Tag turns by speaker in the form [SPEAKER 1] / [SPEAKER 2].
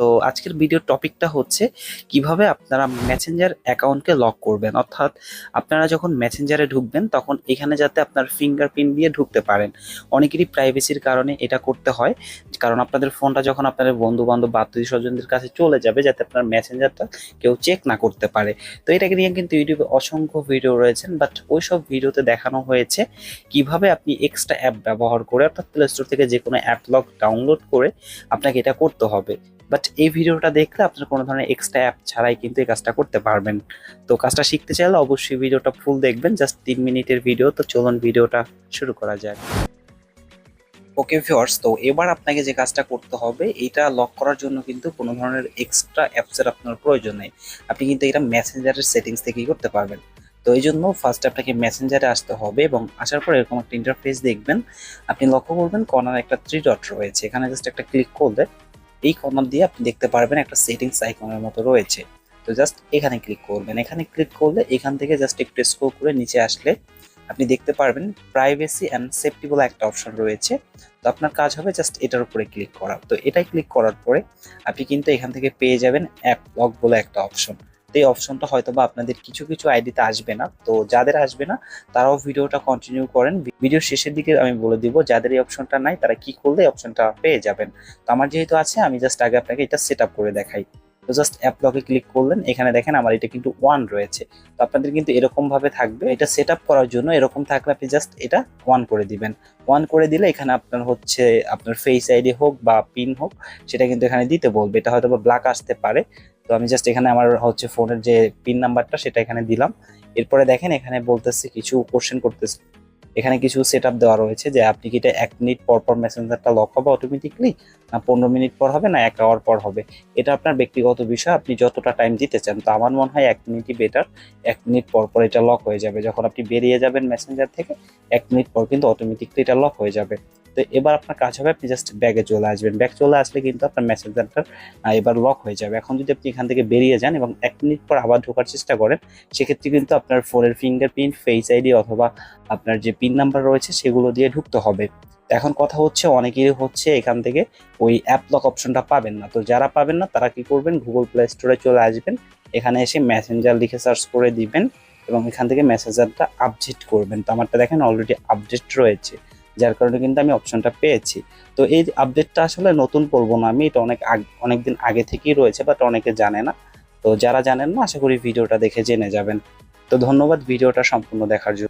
[SPEAKER 1] তো আজকের ভিডিওর টপিকটা হচ্ছে কীভাবে আপনারা মেসেঞ্জার অ্যাকাউন্টকে লক করবেন। অর্থাৎ আপনারা যখন মেসেঞ্জারে ঢুকবেন, তখন এখানে যাতে আপনার ফিঙ্গারপ্রিন্ট দিয়ে ঢুকতে পারেন। অনেকেরই প্রাইভেসির কারণে এটা করতে হয়, কারণ আপনাদের ফোনটা যখন আপনাদের বন্ধু বান্ধব বা আত্মীয় স্বজনদের কাছে চলে যাবে, যাতে আপনার মেসেঞ্জারটা কেউ চেক না করতে পারে। তো এটাকে নিয়ে কিন্তু ইউটিউবে অসংখ্য ভিডিও রয়েছেন বাট ওই সব ভিডিওতে দেখানো হয়েছে কীভাবে আপনি এক্সট্রা অ্যাপ ব্যবহার করে, অর্থাৎ প্লে স্টোর থেকে যে কোনো অ্যাপ লক ডাউনলোড করে আপনাকে এটা করতে হবে। বাট এই ভিডিওটা দেখলে আপনার কোনো ধরনের এক্সট্রা অ্যাপ ছাড়াই কিন্তু এই কাজটা করতে পারবেন। তো কাজটা শিখতে চাইলে অবশ্যই ভিডিওটা ফুল দেখবেন জাস্ট তিন মিনিটের ভিডিও তো চলুন ভিডিওটা শুরু করা যাক। ওকে ভিউয়ার্স তো এবার আপনাকে যে কাজটা করতে হবে, এটা লক করার জন্য কিন্তু কোনো ধরনের এক্সট্রা অ্যাপসের আপনার প্রয়োজন নেই। আপনি কিন্তু এটা মেসেঞ্জারের সেটিংস থেকেই করতে পারবেন। তো এই জন্য ফার্স্ট আপনাকে মেসেঞ্জারে আসতে হবে এবং আসার পর এরকম একটা ইন্টারফেস দেখবেন। আপনি লক্ষ্য করবেন কর্নার একটা থ্রি ডট রয়েছে। এখানে জাস্ট একটা ক্লিক করলে এই কর্নার দিয়ে আপনি দেখতে পারবেন একটা সেটিংস আইকনের মতো রয়েছে। তো জাস্ট এখানে ক্লিক করবেন। এখানে ক্লিক করলে এখান থেকে জাস্ট একটু স্ক্রল করে নিচে আসলে আপনি দেখতে পারবেন প্রাইভেসি অ্যান্ড সেফটি বলে একটা অপশন রয়েছে। তো আপনার কাজ হবে জাস্ট এটার উপরে ক্লিক করা। তো এটাই ক্লিক করার পরে আপনি কিন্তু এখান থেকে পেয়ে যাবেন অ্যাপ লক বলে একটা অপশন তো এই অপশনটা হয়তো বা আপনাদের কিছু কিছু আইডিতে আসবে না। তো যাদের আসবে না, তারাও ভিডিওটা কন্টিনিউ করেন। ভিডিও শেষের দিকে আমি বলে দিব, যাদের এই অপশনটা নাই, তারা কি করলে অপশনটা পেয়ে যাবেন। তো আমার যেহেতু আছে, আমি জাস্ট আগে আপনাকে এটা সেট করে দেখাই। তো জাস্ট অ্যাপ লকে ক্লিক করলেন, এখানে দেখেন আমার এটা কিন্তু ওয়ান রয়েছে। তো আপনাদের কিন্তু এরকমভাবে থাকবে। এটা সেট করার জন্য এরকম থাকলে আপনি জাস্ট এটা ওয়ান করে দিবেন। ওয়ান করে দিলে এখানে আপনার হচ্ছে, আপনার ফেস আইডি হোক বা পিন হোক, সেটা কিন্তু এখানে দিতে বলবে। এটা হয়তো ব্ল্যাক আসতে পারে। তো আমি জাস্ট এখানে আমার হচ্ছে ফোনের যে পিন নাম্বারটা সেটা এখানে দিলাম। এরপরে দেখেন এখানে বলতেছে কিছু কোশ্চেন করতেছে। এখানে কিছু সেট দেওয়া রয়েছে যে আপনি কি এটা এক মিনিট পর পর মেসেঞ্জারটা লক হবে অটোমেটিকলি না পনেরো মিনিট পর হবে, না এক আওয়ার পর হবে? এটা আপনার ব্যক্তিগত বিষয়, আপনি যতটা টাইম দিতে চান, তো আমার মনে হয় এক মিনিটই বেটার এক মিনিট পর পর এটা লক হয়ে যাবে। যখন আপনি বেরিয়ে যাবেন মেসেঞ্জার থেকে, এক মিনিট পর কিন্তু অটোমেটিকলি এটা লক হয়ে যাবে। তো এবার আপনার কাজ হবে, আপনি জাস্ট ব্যাগে চলে আসবেন। ব্যাগ চলে আসলে কিন্তু আপনার মেসেঞ্জারটা এবার লক হয়ে যাবে। এখন যদি আপনি এখান থেকে বেরিয়ে যান এবং এক মিনিট পর আবার ঢোকার চেষ্টা করেন, সেক্ষেত্রে কিন্তু আপনার ফোনের ফিঙ্গারপ্রিন্ট ফেস আইডি অথবা আপনার যে পিন নাম্বার রয়েছে, সেগুলো দিয়ে ঢুকতে হবে। এখন কথা হচ্ছে অনেকেরই হচ্ছে এখান থেকে ওই অ্যাপ লক অপশনটা পাবেন না। তো যারা পাবেন না, তারা কি করবেন? গুগল প্লে স্টোরে চলে আসবেন। এখানে এসে মেসেঞ্জার লিখে সার্চ করে দিবেন এবং এখান থেকে মেসেঞ্জারটা আপডেট করবেন। তো আমারটা দেখেন অলরেডি আপডেট রয়েছে। যার কারণে কিন্তু আমি অপশনটা পেয়েছি। তো এই আপডেটটা আসলে নতুন করব না আমি, এটা অনেক অনেক দিন আগে থেকেই রয়েছে বাট অনেকে জানে না। তো যারা জানেন না, আশা করি ভিডিওটা দেখে জেনে যাবেন। তো ধন্যবাদ ভিডিওটা সম্পূর্ণ দেখার জন্য।